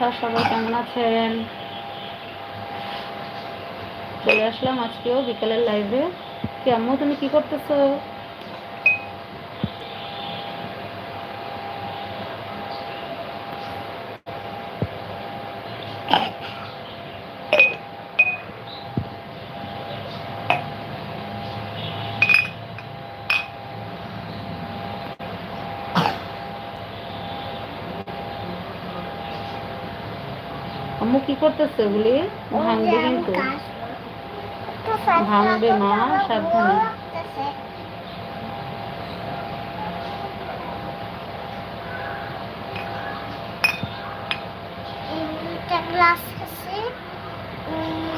অবস্থা সবাই কেমন আছেন? চলে আসলাম আজকেও বিকেলের লাইভে কেমন তুমি কি করতেছো? আম্মু কি করতেছে এগুলি ভাঙবে কিন্তু। ভাঙবে মা সাবধানে। গ্লাস আছে। উম,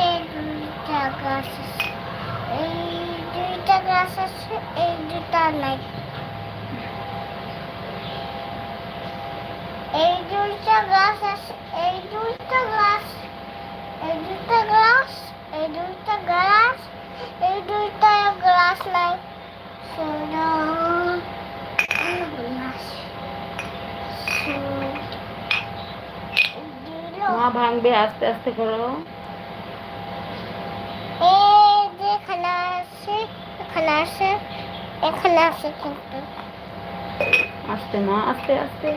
এই দুইটা গ্লাস আছে। এই দুইটা গ্লাস আছে এই দুটা নাই এই দুইটা গ্লাস আছে এই দুইটা গ্লাস এই দুইটা গ্লাস এই দুইটা গ্লাস এই দুইটা গ্লাস নাই। সোনা গ্লাস মা ভাঙবে আস্তে আস্তে করো। এই যে এখানে আছে এখানে আছে এখানে আছে কিন্তু। আস্তে মা আস্তে আস্তে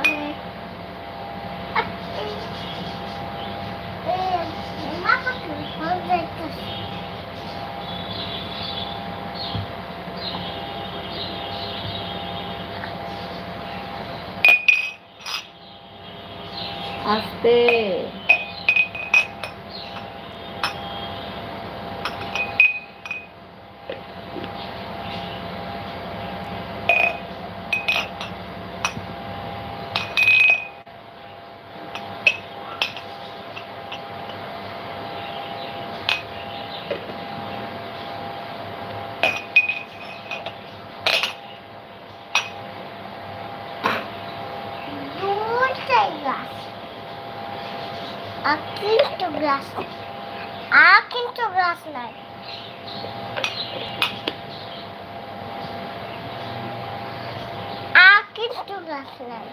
অনেক এই মাথা কি হয়ে যাইতেছে আস্তে দুইটাই গ্লাস আর কিন্তু গ্লাস আর কিন্তু গ্লাস নাই। আর কিন্তু গ্লাস নাই।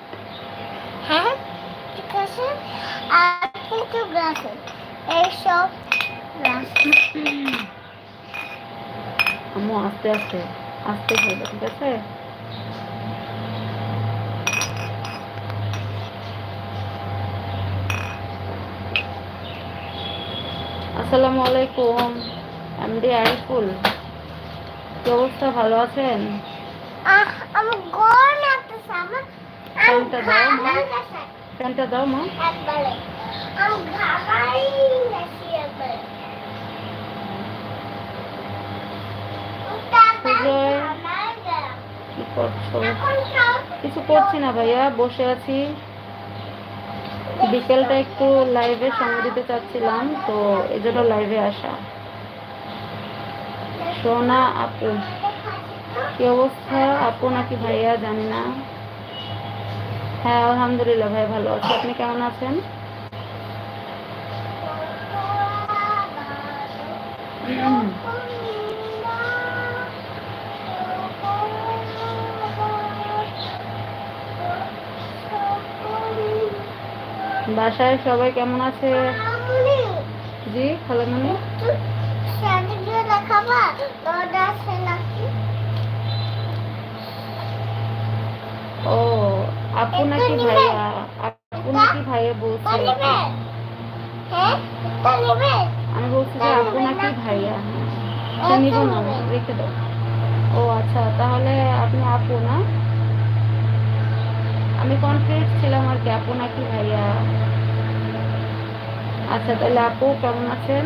হ্যাঁ ঠিক আছে? আর কিন্তু গ্লাস এইসব গ্লাস আম্মু আস্তে আস্তে। আস্তে করবে ঠিক আছে? আসসালামু আলাইকুম। এমডি আরিফুল কি অবস্থা? ভালো আছেন? আমার গরম লাগতেছে আমার ফ্যানটা দাও, মা। ফ্যানটা দাও মা। একবারে। আমি ঘামাই একবারে। গেলাম। কি করছ? কিছু করছি না ভাইয়া বসে আছি। বিকেলটা একটু লাইভে সময় দিতে চাচ্ছিলাম, তো এই জন্য লাইভে আসা। সোনা, আপু, কি অবস্থা? আপু নাকি ভাইয়া, জানি না। হ্যাঁ আলহামদুলিল্লাহ ভাই, ভালো আছি। আপনি কেমন আছেন? বাসায় সবাই কেমন আছে? জি, খালামণি? ও, আপু নাকি ভাইয়া, আপু নাকি ভাইয়া বলছে। আমি বলছি যে আপু নাকি ভাইয়া হ্যাঁ। না, রেখে দাও। ও আচ্ছা তাহলে আপনি আপু না? আমি কনফিউজ ছিলাম আর কি আপু নাকি ভাইয়া? আচ্ছা তাহলে আপু কেমন আছেন?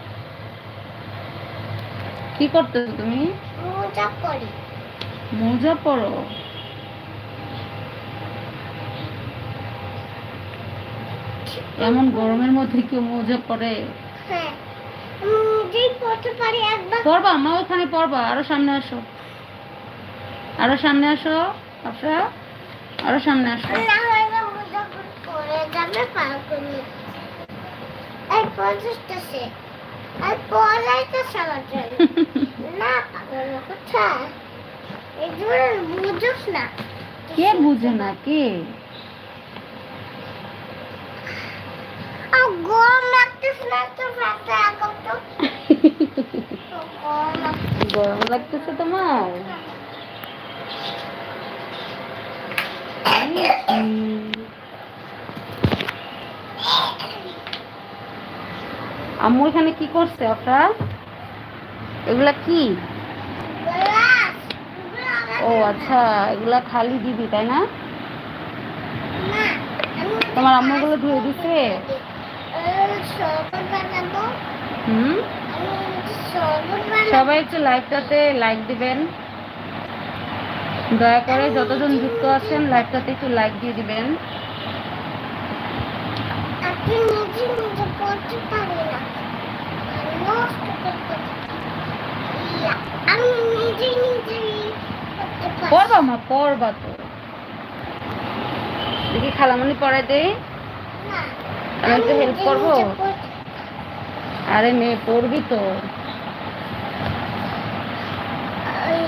কি করতেছো তুমি? মোজা পরি মোজা পরো এমন গরমের মধ্যে কেউ মোজা পরে হ্যাঁ পড়বা আমা ওখানে পড়বা। আরও সামনে আসো। আরও সামনে আসো আপনারা আরও সামনে আসো। পরে যাবে পার করে এই পড়তেছে আর আমার জন্য। না পাগল কোথায়? এই জন্য বুঝোস না। কে বুঝে না কে? গরম লাগতেছে না তো ফ্যানটা এখন তো? গরম লাগতেছে। গরম লাগতেছে তোমার? আম্মু এখানে কি করছে আপনার এগুলা কি? ও আচ্ছা এগুলা খালি দিবি, তাই না? তোমার আম্মু এগুলো ধুয়ে বানাবো সবাই একটু লাইভটাতে লাইক দিবেন। দয়া করে যতজন যুক্ত আছেন, লাইভটাতে একটু লাইক দিয়ে দিবেন। পড়বা মা পড়বা তো। দেখি খালামণি পড়াই দে। না আমি help নিজে করব? আরে মেয়ে পড়বি তো। ওই,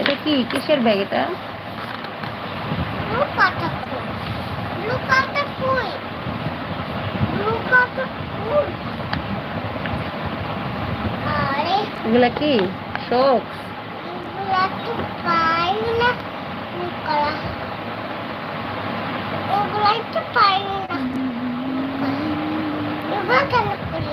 এটা কি? কিসের ব্যাগ এটা? এগুলা কি? শোক পাই না। কেন করি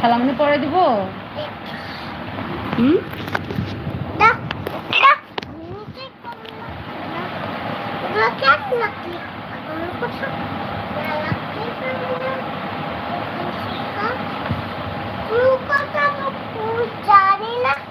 খালামণি পরে দিব? হুম? জানি না।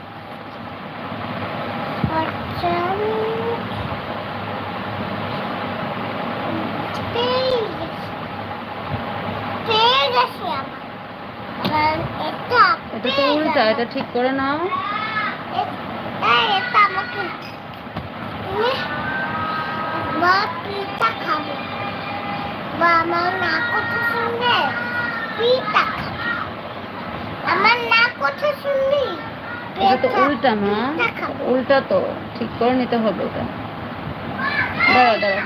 এটা তো উল্টা এটা ঠিক করে নাও। এটা এটা আমাকে তুমি বা পিঠা খাব? বা আমার না কথা শুনবে? পিঠা আমার না কথা শুনবি? এটা তো উল্টা মা। উল্টা তো ঠিক করে নিতে হবে এটা দাঁড়াও দাঁড়াও